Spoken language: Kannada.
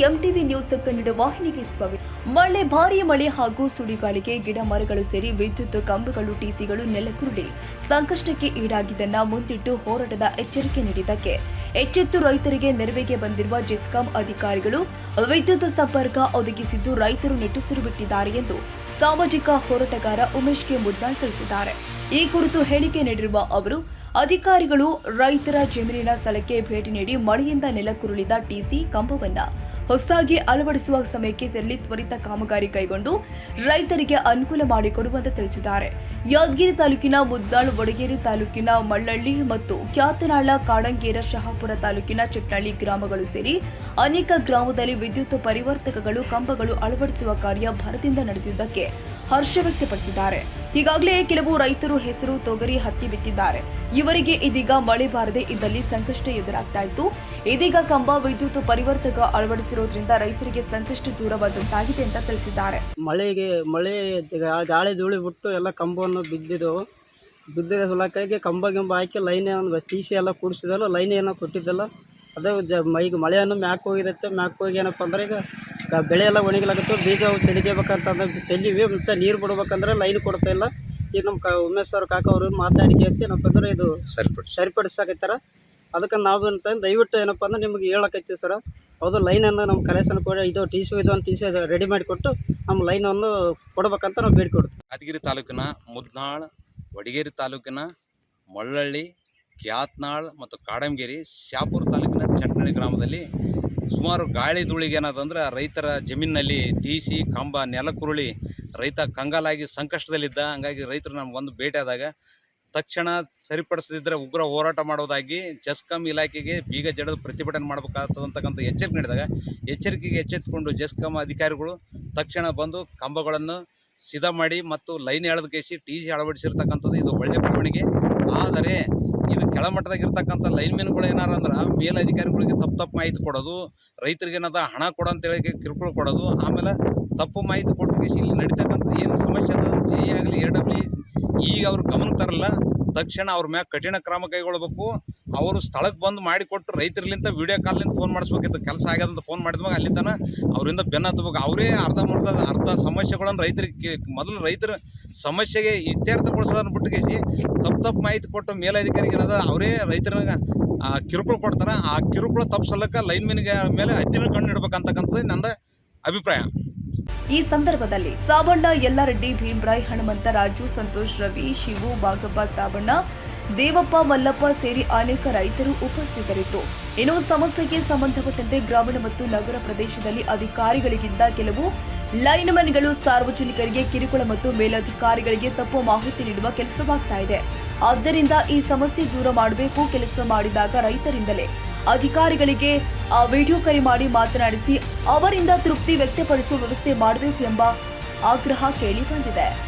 ನ್ಯೂಸ್ ಕನ್ನಡ ವಾಹಿನಿಗೆ ಸ್ವಾಗತ. ಮಳೆ, ಭಾರೀ ಮಳೆ ಹಾಗೂ ಸುಡಿಗಾಳಿಗೆ ಗಿಡ ಮರಗಳು ಸೇರಿ ವಿದ್ಯುತ್ ಕಂಬಗಳು, ಟಿಸಿಗಳು ನೆಲಕುರುಳಿ ಸಂಕಷ್ಟಕ್ಕೆ ಈಡಾಗಿದ್ದನ್ನ ಮುಂದಿಟ್ಟು ಹೋರಾಟದ ಎಚ್ಚರಿಕೆ ನೀಡಿದ್ದಕ್ಕೆ. ಎಚ್ಚೆತ್ತು ರೈತರಿಗೆ ನೆರವಿಗೆ ಬಂದಿರುವ ಜೆಸ್ಕಾಂ ಅಧಿಕಾರಿಗಳು, ವಿದ್ಯುತ್ ಸಂಪರ್ಕ ಒದಗಿಸಿದ್ದು ರೈತರು ನಿಟ್ಟುಸಿರು ಬಿಟ್ಟಿದ್ದಾರೆ ಎಂದು ಸಾಮಾಜಿಕ ಹೋರಾಟಗಾರ ಉಮೇಶ್ ಕೆ. ಮುದ್ನಾಳ್ ತಿಳಿಸಿದ್ದಾರೆ. ಈ ಕುರಿತು ಹೇಳಿಕೆ ನೀಡಿರುವ ಅವರು, ಅಧಿಕಾರಿಗಳು ರೈತರ ಜಮೀನಿನ ಸ್ಥಳಕ್ಕೆ ಭೇಟಿ ನೀಡಿ ಮಳೆಯಿಂದ ನೆಲಕುರುಳಿದ ಟಿಸಿ ಕಂಬವನ್ನ ಹೊಸದಾಗಿ ಅಳವಡಿಸುವ ಸಮಯಕ್ಕೆ ತೆರಳಿ ತ್ವರಿತ ಕಾಮಗಾರಿ ಕೈಗೊಂಡು ರೈತರಿಗೆ ಅನುಕೂಲ ಮಾಡಿಕೊಡುವಂತೆ ತಿಳಿಸಿದ್ದಾರೆ. ಯಾದಗಿರಿ ತಾಲೂಕಿನ ಮುದ್ದಾಳು, ವಡಗೇರಿ ತಾಲೂಕಿನ ಮಳ್ಳಳ್ಳಿ ಮತ್ತು ಕ್ಯಾತನಾಳ ಕಾಡಂಗೇರ ಶಹಾಪುರ ತಾಲೂಕಿನ ಚಿಟ್ನಳ್ಳಿ ಗ್ರಾಮಗಳು ಸೇರಿ ಅನೇಕ ಗ್ರಾಮದಲ್ಲಿ ವಿದ್ಯುತ್ ಪರಿವರ್ತಕಗಳು, ಕಂಬಗಳು ಅಳವಡಿಸುವ ಕಾರ್ಯ ಭರದಿಂದ ನಡೆದಿದ್ದಕ್ಕೆ ಹರ್ಷ ವ್ಯಕ್ತಪಡಿಸಿದ್ದಾರೆ. ಈಗಾಗಲೇ ಕೆಲವು ರೈತರು ಹೆಸರು ತೊಗರಿ ಹತ್ತಿ ಬಿತ್ತಿದ್ದಾರೆ. ಇವರಿಗೆ ಇದೀಗ ಮಳೆ ಬಾರದೆ ಇದ್ದಲ್ಲಿ ಸಂಕಷ್ಟ ಎದುರಾಗ್ತಾ ಇತ್ತು. ಇದೀಗ ಕಂಬ ವಿದ್ಯುತ್ ಪರಿವರ್ತಕ ಅಳವಡಿಸಿರೋದ್ರಿಂದ ರೈತರಿಗೆ ಸಂಕಷ್ಟ ದೂರವಾದಂತಾಗಿದೆ ಅಂತ ತಿಳಿಸಿದ್ದಾರೆ. ಮಳೆಗೆ ಮಳೆ ಗಾಳಿ ಧೂಳಿ ಬಿಟ್ಟು ಎಲ್ಲ ಕಂಬವನ್ನು ಬಿದ್ದಿದ್ದು ಬಿದ್ದಿದ ಹುಲಕ್ಕಾಗಿ ಕಂಬ ಗಿಂಬ ಹಾಕಿ ಲೈನ್ ಒಂದು ಟಿ ಸಿ ಎಲ್ಲ ಕೂಡಿಸಿದಲ್ಲ, ಲೈನ್ ಏನೋ ಕೊಟ್ಟಿದ್ದಲ್ಲ. ಅದೇ ಜ ಈಗ ಮಳೆಯನ್ನು ಮ್ಯಾಕ್ ಹೋಗಿರುತ್ತೆ ಮ್ಯಾಕ್ ಹೋಗಿ ಏನಪ್ಪ ಅಂದ್ರೆ ಈಗ ಬೆಳೆ ಎಲ್ಲ ಒಣಗಲಾಗತ್ತು ಬೀಜ ತೆಗಿಬೇಕಂತಂದ್ರೆ ಚೆಲ್ಲಿವಿ ಮತ್ತು ನೀರು ಬಿಡ್ಬೇಕಂದ್ರೆ ಲೈನ್ ಕೊಡ್ತಾ ಇಲ್ಲ. ಈಗ ನಮ್ಮ ಕ ಉಮೇಶ್ ಅವ್ರ ಕಾಕ ಅವರು ಮಾತಾಡಿ ಕೇಳಿಸಿ ಏನಪ್ಪ ಅಂದ್ರೆ ಇದು ಸರಿಪಡಿಸಿ. ಸರಿಪಡಿಸಾಕತ್ತಾರ. ಅದಕ್ಕೆ ನಾವು ಅಂತ ದಯವಿಟ್ಟು ಏನಪ್ಪ ಅಂದ್ರೆ ನಿಮ್ಗೆ ಹೇಳಕತ್ತೀವಿ ಸರ. ಹೌದು ಲೈನನ್ನು ನಮ್ಮ ಕಲೆಕ್ಷನ್ ಕೊಡಿ ಇದು ಟಿ ಸಿ ಇದು ಒಂದು ಟಿ ಸಿ ರೆಡಿ ಮಾಡಿಕೊಟ್ಟು ನಮ್ಮ ಲೈನನ್ನು ಕೊಡ್ಬೇಕಂತ ನಾವು ಬೇಡಿಕೊಡ್ತೀವಿ ಯಾದಗಿರಿ ತಾಲೂಕಿನ ಮುದ್ನಾಳ್ ವಡಗೇರಿ ತಾಲೂಕಿನ ಮಳ್ಳಳ್ಳಿ ಕ್ಯಾತ್ನಾಳ್ ಮತ್ತು ಕಾಡಂಗೇರಿ ಶ್ಯಾಪುರ ತಾಲೂಕಿನ ಚಟ್ನಳ್ಳಿ ಗ್ರಾಮದಲ್ಲಿ ಸುಮಾರು ಗಾಳಿ ಧೂಳಿಗೆ ಏನದಂದ್ರೆ ರೈತರ ಜಮೀನಿನಲ್ಲಿ ಟಿ ಸಿ ಕಂಬ ನೆಲಕುರುಳಿ ರೈತ ಕಂಗಾಲಾಗಿ ಸಂಕಷ್ಟದಲ್ಲಿದ್ದ, ಹಂಗಾಗಿ ರೈತರು ನಮ್ಗೊಂದು ಭೇಟಿ ಆದಾಗ ತಕ್ಷಣ ಸರಿಪಡಿಸದಿದ್ದರೆ ಉಗ್ರ ಹೋರಾಟ ಮಾಡೋದಾಗಿ ಜಸ್ಕಾಂ ಇಲಾಖೆಗೆ ಬೀಗ ಜಡದ ಪ್ರತಿಭಟನೆ ಮಾಡಬೇಕಾಗ್ತದಂತಕ್ಕಂಥ ಎಚ್ಚರಿಕೆ ನೀಡಿದಾಗ ಎಚ್ಚರಿಕೆಗೆ ಎಚ್ಚೆತ್ತುಕೊಂಡು ಜಸ್ಕಾಂ ಅಧಿಕಾರಿಗಳು ತಕ್ಷಣ ಬಂದು ಕಂಬಗಳನ್ನು ಸಿದ್ಧ ಮಾಡಿ ಮತ್ತು ಲೈನ್ ಎಳೆದ ಕೇಸಿ ಟಿ ಸಿ ಅಳವಡಿಸಿರ್ತಕ್ಕಂಥದ್ದು ಇದು ಒಳ್ಳೆಯ ಬೆಳವಣಿಗೆ. ಆದರೆ ಇದು ಕೆಳಮಟ್ಟದಾಗ ಇರ್ತಕ್ಕಂಥ ಲೈನ್ಮೆನ್ಗಳು ಏನಾರ ಅಂದ್ರೆ ಮೇಲಧಿಕಾರಿಗಳಿಗೆ ತಪ್ಪು ತಪ್ಪು ಮಾಹಿತಿ ಕೊಡೋದು, ರೈತರಿಗೆ ಏನದ ಹಣ ಕೊಡು ಅಂತೇಳಿ ಕಿರುಕುಳ ಕೊಡೋದು, ಆಮೇಲೆ ತಪ್ಪು ಮಾಹಿತಿ ಕೊಟ್ಟು ಇಲ್ಲಿ ನಡೀತಕ್ಕಂಥ ಏನು ಸಮಸ್ಯೆ ಅದ? ಜೆ ಆಗಲಿ ಎ ಡಬ್ಲ್ಯೂ ಈಗ ಅವ್ರು ಗಮನ ತರಲ್ಲ. ತಕ್ಷಣ ಅವ್ರ ಮ್ಯಾಗ ಕಠಿಣ ಕ್ರಮ ಕೈಗೊಳ್ಬೇಕು. ಅವರು ಸ್ಥಳಕ್ಕೆ ಬಂದು ಮಾಡಿಕೊಟ್ಟು ರೈತರಿಂತ ವಿಡಿಯೋ ಕಾಲ್ನಿಂದ ಫೋನ್ ಮಾಡಿಸ್ಬೇಕಿತ್ತು. ಕೆಲಸ ಆಗ್ಯದಂತ ಫೋನ್ ಮಾಡಿದ್ವಾಗ ಅಲ್ಲಿಂದನ ತನ ಅವರಿಂದ ಬೆನ್ನ ಹತ್ಬೇಕು. ಅವರೇ ಅರ್ಧ ಮರ್ಧ ಅರ್ಧ ಸಮಸ್ಯೆಗಳನ್ನು ರೈತರಿಗೆ ಮೊದಲು ರೈತರ ಸಮಸ್ಯೆಗೆ ಇತ್ಯರ್ಥಗೊಳಿಸೋದನ್ನ ಬಿಟ್ಟು ಕೇಸಿ ತಪ್ಪು ತಪ್ಪು ಮಾಹಿತಿ ಕೊಟ್ಟು ಮೇಲಧಿಕಾರಿಗೆ ಏನದ ಅವರೇ ರೈತರಿಗೆ ಕಿರುಕುಳ ಕೊಡ್ತಾರೆ. ಆ ಕಿರುಕುಳ ತಪ್ಪಿಸಲಕ್ಕ ಲೈನ್ಮೆನ್ಗೆ ಮೇಲೆ ಹತ್ತಿರ ಕಣ್ಣು ಇಡ್ಬೇಕಂತಕ್ಕಂಥದ್ದು ನನ್ನ ಅಭಿಪ್ರಾಯ. ಈ ಸಂದರ್ಭದಲ್ಲಿ ಸಾಬಣ್ಣ ಯಲ್ಲಾರೆಡ್ಡಿ ಭೀಮ್ರಾಯ್ ಹನುಮಂತ ರಾಜು ಸಂತೋಷ್ ರವಿ, ಶಿವು ಬಾಗಪ್ಪ ಸಾಬಣ್ಣ ದೇವಪ್ಪ ಮಲ್ಲಪ್ಪ ಸೇರಿ ಅನೇಕ ರೈತರು ಉಪಸ್ಥಿತರಿದ್ದು. ಇನ್ನು ಸಮಸ್ಯೆಗೆ ಸಂಬಂಧಪಟ್ಟಂತೆ ಗ್ರಾಮೀಣ ಮತ್ತು ನಗರ ಪ್ರದೇಶದಲ್ಲಿ ಅಧಿಕಾರಿಗಳಿಗಿಂತ ಕೆಲವು ಲೈನ್ಮನ್ಗಳು ಸಾರ್ವಜನಿಕರಿಗೆ ಕಿರುಕುಳ ಮತ್ತು ಮೇಲಧಿಕಾರಿಗಳಿಗೆ ತಪ್ಪು ಮಾಹಿತಿ ನೀಡುವ ಕೆಲಸವಾಗ್ತಾ ಇದೆ. ಆದ್ದರಿಂದ ಈ ಸಮಸ್ಯೆ ದೂರ ಮಾಡಬೇಕು ಕೆಲಸ ಮಾಡಿದಾಗ ರೈತರಿಂದಲೇ ಅಧಿಕಾರಿಗಳಿಗೆ ಆ ವಿಡಿಯೋ ಕರೆ ಮಾಡಿ ಮಾತನಾಡಿಸಿ ಅವರಿಂದ ತೃಪ್ತಿ ವ್ಯಕ್ತಪಡಿಸುವ ವ್ಯವಸ್ಥೆ ಮಾಡಬೇಕು ಎಂಬ ಆಗ್ರಹ ಕೇಳಿ ಬಂದಿದೆ.